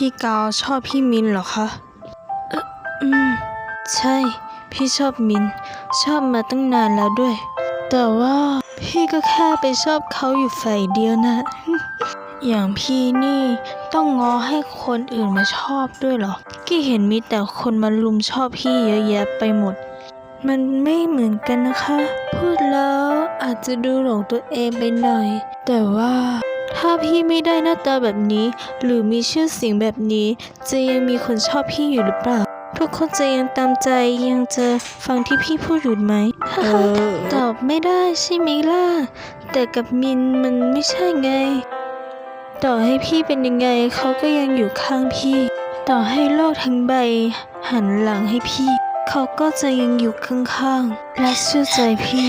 พี่กาวชอบพี่มินเหรอคะเอออืม ใช่ พี่ชอบมิน ชอบมาตั้งนานแล้วด้วย แต่ว่าพี่ก็แค่ไปชอบเขาอยู่ฝ่ายเดียวนะ อย่างพี่นี่ต้องงอให้คนอื่นมาชอบด้วยเหรอ กี้เห็นมีแต่คนมาลุมชอบพี่เยอะแยะไปหมด มันไม่เหมือนกันนะคะ พูดแล้วอาจจะดูหลงตัวเองไปหน่อย แต่ว่า ถ้าพี่ไม่ได้หน้าตาแบบนี้ หรือมีชื่อเสียงแบบนี้ จะยังมีคนชอบพี่อยู่หรือเปล่า ทุกคนจะยังตามใจยังจะฟังที่พี่พูดอยู่ไหมเออ ตอบไม่ได้ใช่ไหมล่ะ แต่กับมินมันไม่ใช่ไง ต่อให้พี่เป็นยังไงเขาก็ยังอยู่ข้างพี่ ต่อให้โลกทั้งใบ หันหลังให้พี่ เขาก็จะยังอยู่ข้างๆและเชื่อใจพี่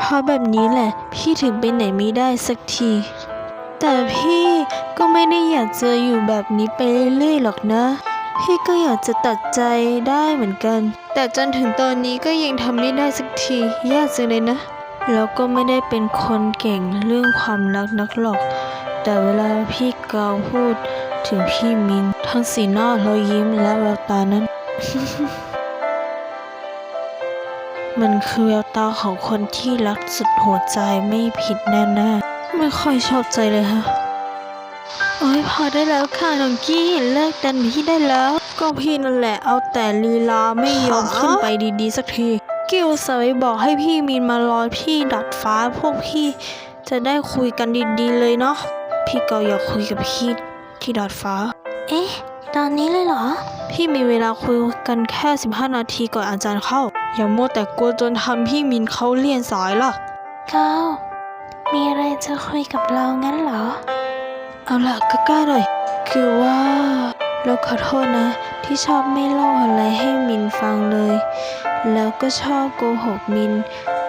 เอ่อเอ่อเพราะแบบนี้แหละ พี่ถึงไปไหนไม่ได้สักที แต่พี่ก็ไม่ได้อยากเจะอยู่แบบนี้ไปเรื่อยๆหรอกนะ พี่ก็อยากจะตัดใจได้เหมือนกัน แต่จนถึงตอนนี้ก็ยังทำไม่ได้สักทียากจังเลยนะ แล้วก็ไม่ได้เป็นคนเก่งเรื่องความรักนักหรอก แต่เวลาพี่เกาพูดถึงพี่มินทั้งสีหน้ารอยยิ้มและแววตานั้น มันคือแววตาของคนที่รักสุดหัวใจไม่ผิดแน่ๆไม่ค่อยชอบใจเลยฮะโอ้ยพอได้แล้วค่ะน้องกี้เลิกดันพี่ได้แล้ว ก็พี่นั่นแหละเอาแต่ลีลาไม่ยอมขึ้นไปดีๆสักที กิ้วสวยบอกให้พี่มีนมารอพี่ดัดฟ้าพวกพี่ จะได้คุยกันดีๆเลยเนาะพี่เก็อยากคุยกับพี่ที่ดาดฟ้า เอ๊ะ ตอนนี้เลยเหรอ พี่มีเวลาคุยกันแค่ 15 นาทีก่อนอาจารย์เข้า อย่ามัวแต่กลัวจนทำพี่มินเขาเลี่ยนสายล่ะก้าวมีอะไรจะคุยกับเรางั้นเหรอ เอาล่ะก็กล้าหน่อย คือว่า เราขอโทษนะ ที่ชอบไม่เล่าอะไรให้มินฟังเลย แล้วก็ชอบโกหกมิน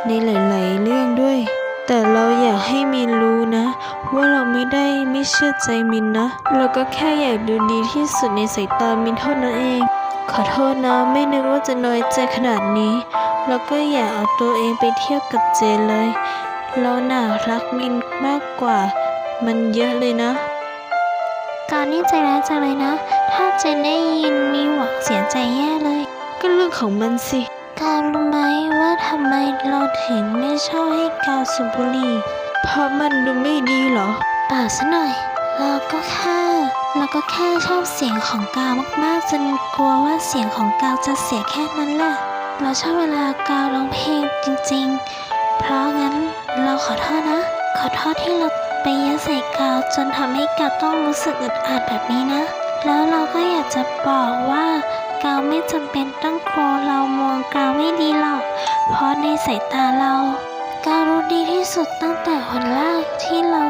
ในหลาย ๆ เรื่องด้วย แต่เราอยากให้มินรู้นะ เชื่อใจมินนะเราก็แค่อยากดูดีที่สุดในสายตามินเท่านั้นเอง ขอโทษนะไม่นึกว่าจะน้อยใจขนาดนี้ แล้วก็อย่าเอาตัวเองไปเทียบกับเจนเลย เราน่ารักมินมากกว่า มันเยอะเลยนะก่อนนี้ใจร้ายจังเลยนะ ถ้าเจนได้ยินมีหวังเสียใจแย่เลย ก็เรื่องของมันสิกาวรู้ไหมว่าทำไมเราถึงไม่ชอบให้กาวสูบบุหรี่เพราะมันดูไม่ดีเหรอเปล่าซะหน่อย เราก็แค่เราก็แค่ชอบเสียงของกาวมากๆจนกลัวว่าเสียงของกาวจะเสียแค่นั้นแหละ เราชอบเวลากาวร้องเพลงจริงๆ เพราะงั้นเราขอโทษนะ ขอโทษที่เราไปยอะใส่กาวจนทำให้กาวต้องรู้สึกอึดอัดแบบนี้นะ แล้วเราก็อยากจะบอกว่ากาวไม่จำเป็นต้องกลัวเรามองกาวไม่ดีหรอก เพราะในสายตาเรา กาวรู้ดีที่สุดตั้งแต่วันแรก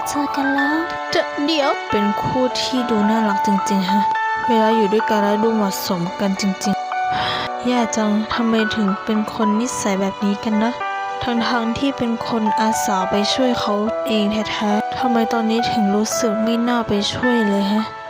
เจอกันแล้วจะเดี๋ยวเป็นคู่ที่ดูน่ารักจริงๆฮะ เวลาอยู่ด้วยกันแล้วดูเหมาะสมกันจริงๆแย่จังทำไมถึงเป็นคนนิสัยแบบนี้กันนะทั้งๆที่เป็นคนอาสาไปช่วยเขาเองแท้ๆทำไมตอนนี้ถึงรู้สึกไม่น่าไปช่วยเลยฮะ